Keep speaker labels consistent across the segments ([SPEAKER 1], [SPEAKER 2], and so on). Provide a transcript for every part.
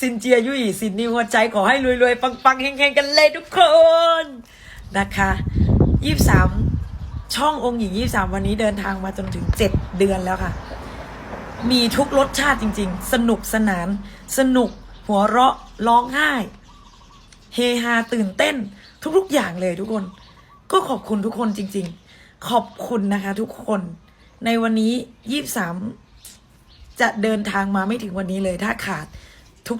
[SPEAKER 1] สินเจียยุยสินนิวหัวใจขอให้รวยๆ ปังๆเฮงๆ กันเลยทุกคนนะคะยี่สามช่ององค์หญิงยี่สามวันนี้เดินทางมาจนถึงเจ็ดเดือนแล้วค่ะ มีทุกรสชาติจริง ๆ สนุกสนาน สนุก หัวเราะร้องไห้ เฮฮาตื่นเต้น ทุกๆอย่างเลยทุกคน ก็ขอบคุณทุกคนจริง ๆ ขอบคุณนะคะทุกคนในวันนี้ยี่สามจะเดินทางมาไม่ถึงวันนี้เลยถ้าขาด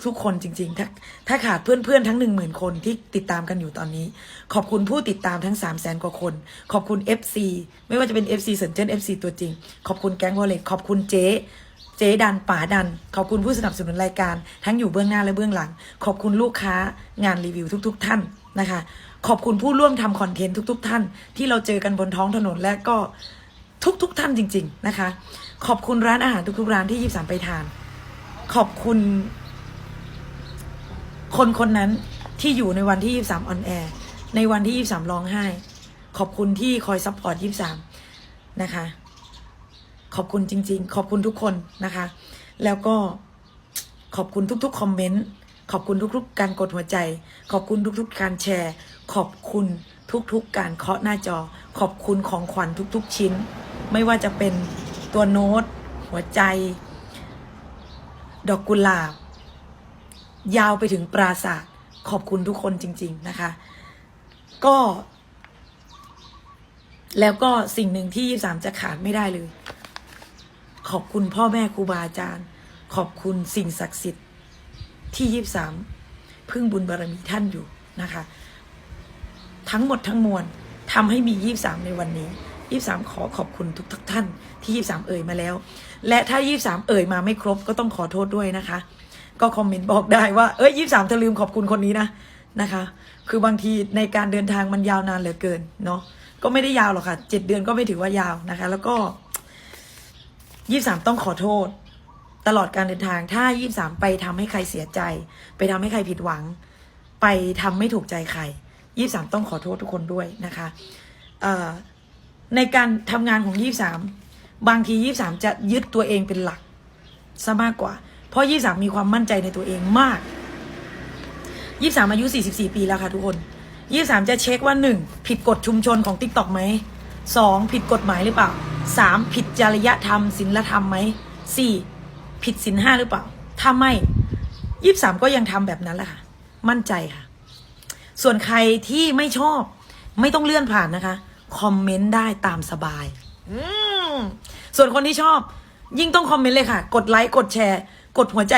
[SPEAKER 1] ทุกๆ คนจริง ๆ ถ้าถ้าขาดเพื่อนๆ ทั้งหนึ่งหมื่นคนที่ติดตามกันอยู่ตอนนี้ ขอบคุณผู้ติดตามทั้ง3 0 0แสนกว่าคน ขอบคุณ FC ไม่ว่าจะเป็น FC เซนเจน FC ตัวจริง ขอบคุณแก๊งวอลเล็ตขอบคุณเจ๊เจ๊ดันป๋าดัน ขอบคุณผู้สนับสนุนรายการ ทั้งอยู่เบื้องหน้าและเบื้องหลัง ขอบคุณลูกค้างานรีวิวทุก ๆ ท่านนะคะ ขอบคุณผู้ร่วมทำคอนเทนต์ทุก ๆ ท่าน ที่เราเจอกันบนท้องถนนและก็ทุก ๆ ท่านจริง ๆ นะคะ ขอบคุณร้านอาหารทุก ๆ ร้านที่ยิบสามไปทาน ขอบคุณ คนคนนั้นที่อยู่ในวันที่ยี่สามออนแอร์ในวันที่ยี่สามร้องไห้ ขอบคุณที่คอยซัพพอร์ตยี่สามนะคะ ขอบคุณจริง ๆ ขอบคุณทุกคนนะคะ แล้วก็ขอบคุณทุกๆคอมเมนต์ขอบคุณทุกๆ การกดหัวใจ ขอบคุณทุกๆ การแชร์ ขอบคุณทุกๆ การเคาะหน้าจอ ขอบคุณของขวัญทุกๆ ชิ้น ไม่ว่าจะเป็นตัวโน้ต หัวใจ ดอกกุหลาบ ยาวไปถึงปราศาสตร์ขอบคุณทุกคนจริง ๆนะคะ ก็ แล้วก็สิ่งหนึ่งที่ยี่สามจะขาดไม่ได้เลย ขอบคุณพ่อแม่ครูบาอาจารย์ ขอบคุณสิ่งศักดิ์สิทธิ์ที่ยี่สามพึ่งบุญบารมีท่านอยู่นะคะ ทั้งหมดทั้งมวลทำให้มียี่สามในวันนี้ยี่สามขอขอบคุณทุกทท่านที่ยี่สามเอ่ยมาแล้ว และถ้ายี่สามเอ่ยมาไม่ครบก็ต้องขอโทษด้วยนะคะ ก็คอมเมนต์บอกได้ว่า เอ้ยยี่สามเธอลืมขอบคุณคนนี้นะนะคะ คือบางทีในการเดินทางมันยาวนานเหลือเกินเนาะก็ไม่ได้ยาวหรอกค่ะเจ็ดเดือนก็ไม่ถือว่ายาวนะคะ แล้วก็ยี่สามต้องขอโทษ ตลอดการเดินทางถ้ายี่สามไปทำให้ใครเสียใจ ไปทำให้ใครผิดหวัง ไปทำไม่ถูกใจใครยี่สามต้องขอโทษทุกคนด้วยนะคะเอ่อในการทำงานของยี่สามบางทียี่สามจะยึดตัวเองเป็นหลักซะมากกว่า เพราะยี่สามมีความมั่นใจในตัวเองมากยี่สามอายุสี่สิบสี่ปีแล้วค่ะทุกคนยี่สามจะเช็คว่าหนึ่งผิดกฎชุมชนของติ๊กต็อกไหมสองผิดกฎหมายหรือเปล่าสามผิดจริยธรรมศีลธรรมไหมสี่ผิดศีลห้าหรือเปล่า ถ้าไม่ยี่สามก็ยังทำแบบนั้นแหละค่ะ มั่นใจค่ะ ส่วนใครที่ไม่ชอบ ไม่ต้องเลื่อนผ่านนะคะ คอมเมนต์ได้ตามสบายอืส่วนคนที่ชอบ ยิ่งต้องคอมเมนต์เลยค่ะ กดไลค์กดแชร์ กดหัวใจ